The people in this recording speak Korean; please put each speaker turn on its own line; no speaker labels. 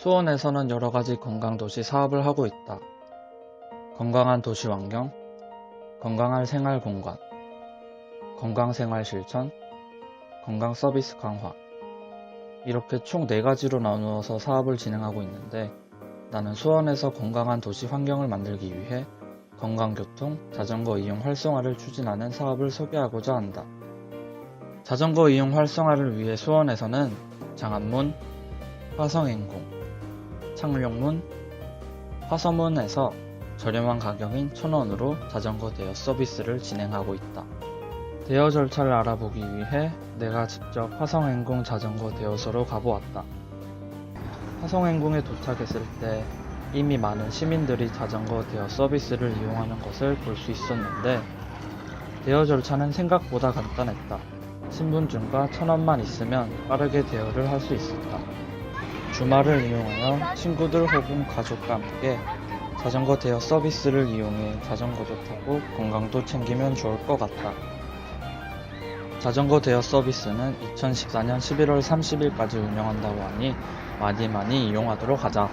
수원에서는 여러 가지 건강 도시 사업을 하고 있다. 건강한 도시 환경, 건강한 생활 공간, 건강 생활 실천, 건강 서비스 강화. 이렇게 총 4가지로 나누어서 사업을 진행하고 있는데 나는 수원에서 건강한 도시 환경을 만들기 위해 건강교통, 자전거 이용 활성화를 추진하는 사업을 소개하고자 한다. 자전거 이용 활성화를 위해 수원에서는 장안문, 화성행궁, 창룡문, 화서문에서 저렴한 가격인 1,000원으로 자전거 대여 서비스를 진행하고 있다. 대여 절차를 알아보기 위해 내가 직접 화성행궁 자전거 대여소로 가보았다. 화성행궁에 도착했을 때 이미 많은 시민들이 자전거 대여 서비스를 이용하는 것을 볼 수 있었는데 대여 절차는 생각보다 간단했다. 신분증과 1,000원만 있으면 빠르게 대여를 할 수 있었다. 주말을 이용하여 친구들 혹은 가족과 함께 자전거 대여 서비스를 이용해 자전거도 타고 건강도 챙기면 좋을 것 같다. 자전거 대여 서비스는 2014년 11월 30일까지 운영한다고 하니 많이 많이 이용하도록 하자.